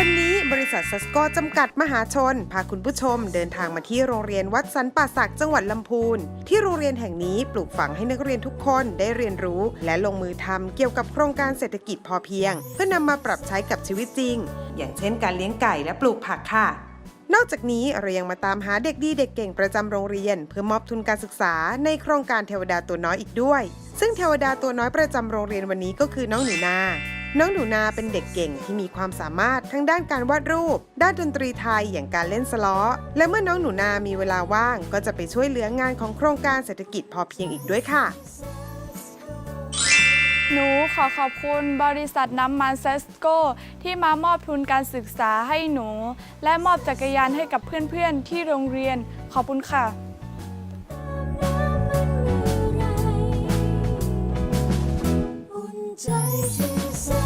วันนี้บริษัทซัสโกจำกัดมหาชน พาคุณผู้ชมเดินทางมาที่โรงเรียนวัดสันป่าสักจังหวัดลำพูน ที่โรงเรียนแห่งนี้ปลูกฝังให้นักเรียนทุกคนได้เรียนรู้ และลงมือทำเกี่ยวกับโครงการเศรษฐกิจพอเพียง เพื่อนำมาปรับใช้กับชีวิตจริง อย่างเช่นการเลี้ยงไก่และปลูกผักค่ะนอกจากนี้เรายังมาตามหาเด็กดีเด็กเก่งประจำโรงเรียน เพื่อมอบทุนการศึกษาในโครงการเทวดาตัวน้อยอีกด้วย ซึ่งเทวดาตัวน้อยประจำโรงเรียนวันนี้ก็คือน้องหนูนา น้องหนูนาเป็นเด็กเก่งที่มีความสามารถทั้งด้านการวาดรูป ด้านดนตรีไทยอย่างการเล่นสล้อ และเมื่อน้องหนูนามีเวลาว่าง ก็จะไปช่วยเหลืองานของโครงการเศรษฐกิจพอเพียงอีกด้วยค่ะ หนูขอขอบคุณบริษัทน้ำมันเซสโกที่มามอบทุนการศึกษาให้หนู และมอบจักรยานให้กับเพื่อนๆที่โรงเรียน ขอบคุณค่ะอุ่นใจที่แส